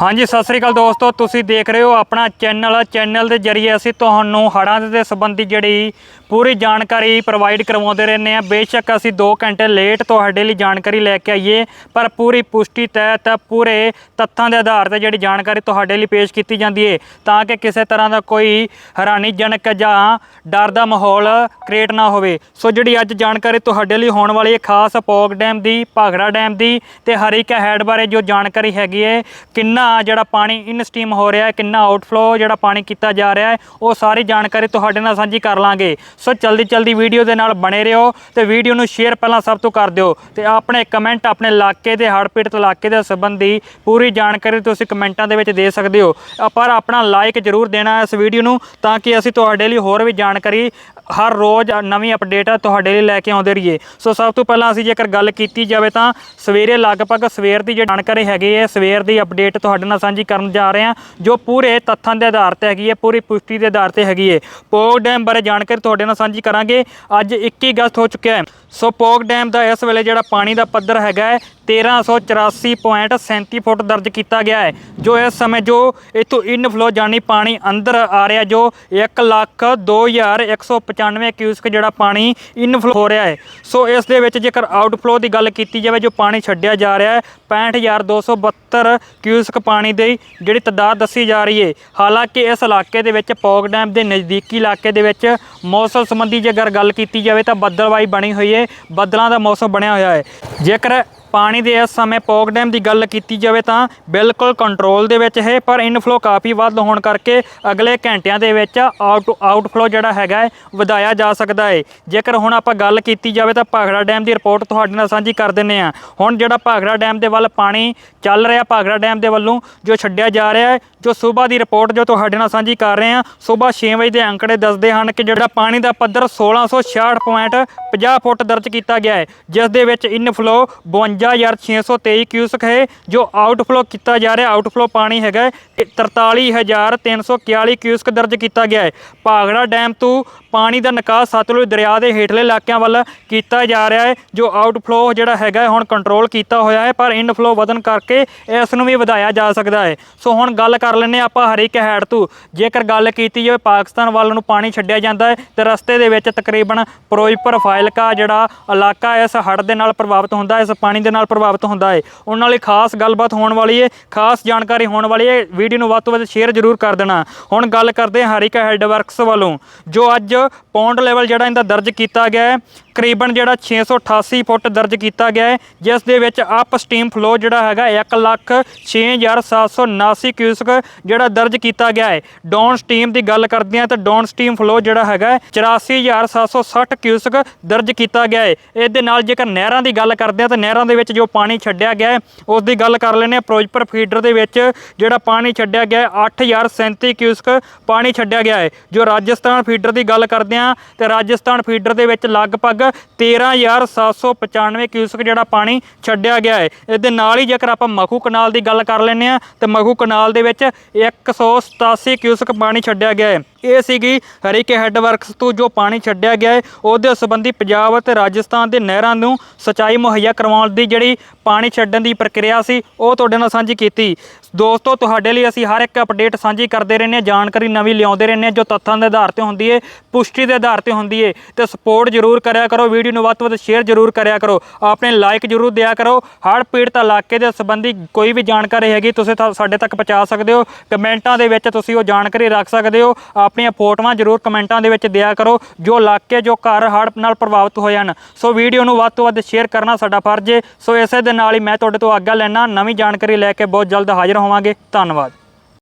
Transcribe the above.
ਹਾਂਜੀ, ਸਤਿ ਸ੍ਰੀ ਅਕਾਲ ਦੋਸਤੋ। ਤੁਸੀਂ ਦੇਖ ਰਹੇ ਹੋ ਆਪਣਾ ਚੈਨਲ। ਚੈਨਲ ਦੇ ਜਰੀਏ ਅਸੀਂ ਤੁਹਾਨੂੰ ਹੜ੍ਹਾਂ ਦੇ ਸੰਬੰਧੀ ਜਿਹੜੀ ਪੂਰੀ ਜਾਣਕਾਰੀ ਪ੍ਰੋਵਾਈਡ ਕਰਵਾਉਂਦੇ ਰਹਿੰਦੇ ਆ ਬੇਸ਼ੱਕ ਅਸੀਂ 2 ਘੰਟੇ ਲੇਟ ਤੁਹਾਡੇ ਲਈ ਜਾਣਕਾਰੀ ਲੈ ਕੇ ਆਈਏ, ਪਰ ਪੂਰੀ ਪੁਸ਼ਟੀ ਤਹਿਤ ਪੂਰੇ ਤੱਥਾਂ ਦੇ ਆਧਾਰ ਤੇ ਜਿਹੜੀ ਜਾਣਕਾਰੀ ਤੁਹਾਡੇ ਲਈ ਪੇਸ਼ ਕੀਤੀ ਜਾਂਦੀ ਹੈ ਤਾਂ ਕਿ ਕਿਸੇ ਤਰ੍ਹਾਂ ਦਾ ਕੋਈ ਹੈਰਾਨੀਜਨਕ ਜਾਂ ਡਰ ਦਾ ਮਾਹੌਲ ਕ੍ਰੀਏਟ ਨਾ ਹੋਵੇ। ਸੋ ਜਿਹੜੀ ਅੱਜ ਜਾਣਕਾਰੀ ਤੁਹਾਡੇ ਲਈ ਹੋਣ ਵਾਲੀ ਹੈ ਖਾਸ ਪੌਗ ਡੈਮ ਦੀ ਭਾਗੜਾ ਡੈਮ ਦੀ ਤੇ ਹਰੀਕਾ ਹੈਡ ਬਾਰੇ ਜੋ ਜਾਣਕਾਰੀ ਹੈਗੀ ਹੈ ਕਿੰਨਾ ਜਿਹੜਾ ਪਾਣੀ ਇਨ ਸਟੀਮ ਹੋ ਰਿਹਾ ਹੈ ਕਿੰਨਾ ਆਊਟਫਲੋ ਜਿਹੜਾ ਪਾਣੀ ਕੀਤਾ ਜਾ ਰਿਹਾ ਹੈ ਉਹ ਸਾਰੀ ਜਾਣਕਾਰੀ ਤੁਹਾਡੇ ਨਾਲ ਸਾਂਝੀ ਕਰ ਲਾਂਗੇ। ਸੋ ਜਲਦੀ ਜਲਦੀ ਵੀਡੀਓ ਦੇ ਨਾਲ ਬਣੇ ਰਹੋ ਤੇ ਵੀਡੀਓ ਨੂੰ ਸ਼ੇਅਰ ਪਹਿਲਾਂ ਸਭ ਤੋਂ ਕਰ ਦਿਓ ਤੇ ਆਪਣੇ ਕਮੈਂਟ ਆਪਣੇ ਇਲਾਕੇ ਦੇ ਹੜ੍ਹ ਪੀੜਤ ਇਲਾਕੇ ਦੇ ਸੰਬੰਧੀ ਪੂਰੀ ਜਾਣਕਾਰੀ ਤੁਸੀਂ ਕਮੈਂਟਾਂ ਦੇ ਵਿੱਚ ਦੇ ਸਕਦੇ ਹੋ। ਪਰ ਆਪਣਾ ਲਾਈਕ ਜ਼ਰੂਰ ਦੇਣਾ ਇਸ ਵੀਡੀਓ ਨੂੰ ਤਾਂ ਕਿ ਅਸੀਂ ਤੁਹਾਡੇ ਲਈ ਹੋਰ ਵੀ ਜਾਣਕਾਰੀ ਹਰ ਰੋਜ਼ ਨਵੀਂ ਅਪਡੇਟ ਤੁਹਾਡੇ ਲਈ ਲੈ ਕੇ ਆਉਂਦੇ ਰਹੀਏ। ਸੋ ਸਭ ਤੋਂ ਪਹਿਲਾਂ ਅਸੀਂ ਜੇਕਰ ਗੱਲ ਕੀਤੀ ਜਾਵੇ ਤਾਂ ਸਵੇਰੇ ਲਗਭਗ ਸਵੇਰ ਦੀ ਜਿਹੜੀ ਜਾਣਕਾਰੀ ਹੈਗੀ ਹੈ, ਸਵੇਰ ਦੀ ਅਪਡੇਟ ਤੁਹਾਡੇ ਨਾਲ ਸਾਂਝੀ ਕਰਨ ਜਾ ਰਹੇ ਹਾਂ, ਜੋ ਪੂਰੇ ਤੱਥਾਂ ਦੇ ਆਧਾਰ ਤੇ ਹੈਗੀ ਹੈ, ਪੂਰੀ ਪੁਸ਼ਟੀ ਦੇ ਆਧਾਰ ਤੇ ਹੈਗੀ ਹੈ। ਪੋਗ ਡੈਮ ਬਾਰੇ ਜਾਣਕਾਰੀ ਤੁਹਾਡੇ ਨਾਲ ਸਾਂਝੀ ਕਰਾਂਗੇ। ਅੱਜ 21 ਅਗਸਤ ਹੋ ਚੁੱਕਿਆ ਹੈ। ਸੋ ਪੋਗ ਡੈਮ ਦਾ ਇਸ ਵੇਲੇ ਜਿਹੜਾ ਪਾਣੀ ਦਾ ਪੱਧਰ ਹੈਗਾ ਹੈ 1384.37 ਫੁੱਟ ਦਰਜ ਕੀਤਾ ਗਿਆ ਹੈ, ਜੋ ਇਸ ਸਮੇਂ ਜੋ ਇਥੋਂ ਇਨਫਲੋ ਜਾਨੀ ਪਾਣੀ ਅੰਦਰ ਆ ਰਿਹਾ, ਜੋ 1 ਲੱਖ 2195 ਕਿਊਸਕ ਜਿਹੜਾ ਪਾਣੀ ਇਨਫਲੋ ਹੋ ਰਿਹਾ ਹੈ। ਸੋ ਇਸ ਦੇ ਵਿੱਚ ਜੇਕਰ ਆਊਟਫਲੋ ਦੀ ਗੱਲ ਕੀਤੀ ਜਾਵੇ, ਜੋ ਪਾਣੀ ਛੱਡਿਆ ਜਾ ਰਿਹਾ ਹੈ 65272 ਕਿਊਸਕ ਪਾਣੀ ਦੀ ਜਿਹੜੀ ਤਦਾਦ ਦੱਸੀ ਜਾ ਰਹੀ ਹੈ। ਹਾਲਾਂਕਿ ਇਸ ਇਲਾਕੇ ਦੇ ਵਿੱਚ ਪੌਗ ਡੈਮ ਦੇ ਨਜ਼ਦੀਕੀ ਇਲਾਕੇ ਦੇ ਵਿੱਚ ਮੌਸਮ ਸੰਬੰਧੀ ਜੇਕਰ ਗੱਲ ਕੀਤੀ ਜਾਵੇ, ਤਾਂ ਬੱਦਲਵਾਈ ਬਣੀ ਹੋਈ ਹੈ, ਬੱਦਲਾਂ ਦਾ ਮੌਸਮ ਬਣਿਆ ਹੋਇਆ ਹੈ। ਜੇਕਰ ਪਾਣੀ ਦੇ ਇਸ ਸਮੇਂ ਪੌਗ ਡੈਮ ਦੀ ਗੱਲ ਕੀਤੀ ਜਾਵੇ ਤਾਂ ਬਿਲਕੁਲ ਕੰਟਰੋਲ ਦੇ ਵਿੱਚ ਹੈ, ਪਰ ਇਨਫਲੋ ਕਾਫੀ ਵੱਧ ਹੋਣ ਕਰਕੇ ਅਗਲੇ ਘੰਟਿਆਂ ਦੇ ਵਿੱਚ ਆਊਟ ਆਊਟਫਲੋ ਜਿਹੜਾ ਹੈਗਾ ਹੈ, ਵਧਾਇਆ ਜਾ ਸਕਦਾ ਹੈ। ਜੇਕਰ ਹੁਣ ਆਪਾਂ ਗੱਲ ਕੀਤੀ ਜਾਵੇ ਤਾਂ ਭਾਖੜਾ ਡੈਮ ਦੀ ਰਿਪੋਰਟ ਤੁਹਾਡੇ ਨਾਲ ਸਾਂਝੀ ਕਰ ਦਿੰਨੇ ਆ ਹੁਣ ਜਿਹੜਾ ਭਾਖੜਾ ਡੈਮ ਦੇ ਵੱਲ ਪਾਣੀ ਚੱਲ ਰਿਹਾ, ਭਾਖੜਾ ਡੈਮ ਦੇ ਵੱਲੋਂ ਜੋ ਛੱਡਿਆ ਜਾ ਰਿਹਾ ਹੈ, ਜੋ ਸਵੇਰ ਦੀ ਰਿਪੋਰਟ ਜੋ ਤੁਹਾਡੇ ਨਾਲ ਸਾਂਝੀ ਕਰ ਰਹੇ ਆ ਸਵੇਰ 6 ਵਜੇ ਦੇ ਅੰਕੜੇ ਦੱਸਦੇ ਹਨ ਕਿ ਜਿਹੜਾ ਪਾਣੀ ਦਾ ਪੱਧਰ 1666.50 ਫੁੱਟ ਦਰਜ ਕੀਤਾ ਗਿਆ ਹੈ, ਜਿਸ ਦੇ ਵਿੱਚ ਇਨਫਲੋ 52623 ਕਿਊਸਕ ਹੈ ਜੋ ਆਊਟਫਲੋ ਕੀਤਾ ਜਾ ਰਿਹਾ ਆਊਟਫਲੋ ਪਾਣੀ ਹੈਗਾ ਹੈ, ਇਹ 43341 ਕਿਊਸਕ ਦਰਜ ਕੀਤਾ ਗਿਆ ਹੈ। ਭਾਗੜਾ ਡੈਮ ਤੋਂ ਪਾਣੀ ਦਾ ਨਿਕਾਸ ਸਤਲੁਜ ਦਰਿਆ ਦੇ ਹੇਠਲੇ ਇਲਾਕਿਆਂ ਵੱਲ ਕੀਤਾ ਜਾ ਰਿਹਾ ਹੈ ਜੋ ਆਊਟਫਲੋ ਜਿਹੜਾ ਹੈਗਾ ਹੁਣ ਕੰਟਰੋਲ ਕੀਤਾ ਹੋਇਆ ਹੈ ਪਰ ਇਨਫਲੋ ਵਧਣ ਕਰਕੇ ਇਸ ਨੂੰ ਵੀ ਵਧਾਇਆ ਜਾ ਸਕਦਾ ਹੈ। ਸੋ ਹੁਣ ਗੱਲ ਕਰ ਲੈਂਦੇ ਹਾਂ ਆਪਾਂ ਹਰੀਕ ਹੈਡ ਤੋਂ। ਜੇਕਰ ਗੱਲ ਕੀਤੀ ਜਾਵੇ ਪਾਕਿਸਤਾਨ ਵੱਲ ਨੂੰ ਪਾਣੀ ਛੱਡਿਆ ਜਾਂਦਾ ਹੈ ਤੇ ਰਸਤੇ ਦੇ ਵਿੱਚ ਤਕਰੀਬਨ ਫਿਰੋਜ਼ਪੁਰ ਫਾਇਲਕਾ ਜਿਹੜਾ ਇਲਾਕਾ ਇਸ ਹੜ੍ਹ ਦੇ ਨਾਲ ਪ੍ਰਭਾਵਿਤ ਹੁੰਦਾ ਹੈ ਇਸ ਪਾਣੀ ਦੇ ਨਾਲ ਪ੍ਰਭਾਵਿਤ ਹੁੰਦਾ ਹੈ। ਉਹਨਾਂ ਲਈ ਖਾਸ ਗੱਲਬਾਤ ਹੋਣ ਵਾਲੀ ਹੈ ਖਾਸ ਜਾਣਕਾਰੀ ਹੋਣ ਵਾਲੀ ਹੈ ਵੀਡੀਓ ਨੂੰ ਵੱਧ ਤੋਂ ਵੱਧ ਸ਼ੇਅਰ ਜ਼ਰੂਰ ਕਰ ਦੇਣਾ। ਹੁਣ ਗੱਲ ਕਰਦੇ ਹਾਂ ਹਰੀਕਾ ਹੈਡਵਰਕਸ ਵੱਲੋਂ, ਜੋ ਅੱਜ ਪੌਂਡ ਲੈਵਲ ਜਿਹੜਾ ਇਹਦਾ ਦਰਜ ਕੀਤਾ ਗਿਆ ਹੈ ਕਰੀਬਨ ਜਿਹੜਾ 688 ਫੁੱਟ ਦਰਜ ਕੀਤਾ ਗਿਆ ਹੈ, ਜਿਸ ਦੇ ਵਿੱਚ ਅਪ ਸਟੀਮ ਫਲੋ ਜਿਹੜਾ ਹੈਗਾ 1 ਲੱਖ 6779 ਕਿਊਸਕ ਜਿਹੜਾ ਦਰਜ ਕੀਤਾ ਗਿਆ ਹੈ। ਡਾਊਨ ਸਟੀਮ ਦੀ ਗੱਲ ਕਰਦੇ ਹਾਂ ਤਾਂ ਡਾਊਨ ਸਟੀਮ ਫਲੋ ਜਿਹੜਾ ਹੈਗਾ ਹੈ 84760 ਕਿਊਸਕ ਦਰਜ ਕੀਤਾ ਗਿਆ ਹੈ। ਇਹਦੇ ਨਾਲ ਜੇਕਰ ਨਹਿਰਾਂ ਦੀ ਗੱਲ ਕਰਦੇ ਹਾਂ ਤਾਂ ਨਹਿਰਾਂ ਦੇ ਵਿੱਚ ਜੋ ਪਾਣੀ ਛੱਡਿਆ ਗਿਆ ਹੈ, ਉਸ ਦੀ ਗੱਲ ਕਰ ਲੈਂਦੇ ਹਾਂ ਫਿਰੋਜ਼ਪੁਰ ਫੀਡਰ ਦੇ ਵਿੱਚ ਜਿਹੜਾ ਪਾਣੀ ਛੱਡਿਆ ਗਿਆ ਹੈ 8037 ਕਿਊਸਕ ਪਾਣੀ ਛੱਡਿਆ ਗਿਆ ਹੈ। ਜੋ ਰਾਜਸਥਾਨ ਫੀਡਰ ਦੀ ਗੱਲ ਕਰਦੇ ਹਾਂ, ਤੇ ਰਾਜਸਥਾਨ ਫੀਡਰ ਦੇ ਵਿੱਚ ਲਗਭਗ 13795 ਕਿਊਸਕ ਜਿਹੜਾ ਪਾਣੀ ਛੱਡਿਆ ਗਿਆ ਹੈ। ਇਹਦੇ ਨਾਲ ਹੀ ਜੇਕਰ ਆਪਾਂ ਮਖੂ ਕਨਾਲ ਦੀ ਗੱਲ ਕਰ ਲੈਂਦੇ ਹਾਂ, ਤੇ ਮਖੂ ਕਨਾਲ ਦੇ ਵਿੱਚ 187 ਕਿਊਸਕ ਪਾਣੀ ਛੱਡਿਆ ਗਿਆ ਹੈ। ਇਹ ਸੀਗੀ ਹਰੀਕੇ ਹੈੱਡ ਵਰਕਸ ਤੋਂ ਜੋ ਪਾਣੀ ਛੱਡਿਆ ਗਿਆ ਹੈ, ਉਹਦੇ ਸੰਬੰਧੀ ਪੰਜਾਬ ਅਤੇ ਰਾਜਸਥਾਨ ਦੇ ਨਹਿਰਾਂ ਨੂੰ ਸਿੰਚਾਈ ਮੁਹੱਈਆ ਕਰਵਾਉਣ ਦੀ ਜਿਹੜੀ ਪਾਣੀ ਛੱਡਣ ਦੀ ਪ੍ਰਕਿਰਿਆ ਸੀ, ਉਹ ਤੁਹਾਡੇ ਨਾਲ ਸਾਂਝੀ ਕੀਤੀ। ਦੋਸਤੋ, ਤੁਹਾਡੇ ਲਈ ਅਸੀਂ ਹਰ ਇੱਕ ਅਪਡੇਟ ਸਾਂਝੀ ਕਰਦੇ ਰਹਿੰਦੇ ਹਾਂ, ਜਾਣਕਾਰੀ ਨਵੀਂ ਲਿਆਉਂਦੇ ਰਹਿੰਦੇ ਹਾਂ, ਜੋ ਤੱਥਾਂ ਦੇ ਆਧਾਰ ਤੇ ਹੁੰਦੀ ਹੈ, ਪੁਸ਼ਟੀ ਦੇ ਆਧਾਰ ਤੇ ਹੁੰਦੀ ਹੈ। ਤੇ ਸਪੋਰਟ ਜ਼ਰੂਰ ਕਰਿਆ ਕਰੋ, ਵੀਡੀਓ ਨੂੰ ਵੱਧ ਤੋਂ ਵੱਧ ਸ਼ੇਅਰ ਜ਼ਰੂਰ ਕਰਿਆ ਕਰੋ। ਆਪਣੇ ਲਾਈਕ ਜ਼ਰੂਰ ਦਿਆ ਕਰੋ। ਹੜ੍ਹ ਪੀੜਤ ਇਲਾਕੇ ਦੇ ਸੰਬੰਧੀ ਕੋਈ ਵੀ ਜਾਣਕਾਰੀ ਹੈਗੀ, ਤੁਸੀਂ ਤਾਂ ਸਾਡੇ ਤੱਕ ਪਹੁੰਚਾ ਸਕਦੇ ਹੋ। ਕਮੈਂਟਾਂ ਦੇ ਵਿੱਚ ਤੁਸੀਂ ਉਹ ਜਾਣਕਾਰੀ ਰੱਖ ਸਕਦੇ ਹੋ। ਆਪਣੀਆਂ ਫੋਟੋਆਂ ਜ਼ਰੂਰ ਕਮੈਂਟਾਂ ਦੇ ਵਿੱਚ ਦਿਆ ਕਰੋ, ਜੋ ਇਲਾਕੇ, ਜੋ ਘਰ ਹੜ੍ਹ ਨਾਲ ਪ੍ਰਭਾਵਿਤ ਹੋਏ ਹਨ। ਸੋ ਵੀਡੀਓ ਨੂੰ ਵੱਧ ਤੋਂ ਵੱਧ ਸ਼ੇਅਰ ਕਰਨਾ ਸਾਡਾ ਫਰਜ਼ ਹੈ ਸੋ ਇਸੇ ਦੇ ਨਾਲ ਹੀ ਮੈਂ ਤੁਹਾਡੇ ਤੋਂ ਆਗਿਆ ਲੈਣਾ ਨਵੀਂ ਜਾਣਕਾਰੀ ਲੈ ਕੇ ਬਹੁਤ ਜਲਦ ਹਾਜ਼ਰ ਹੋਵਾਂਗੇ। ਧੰਨਵਾਦ।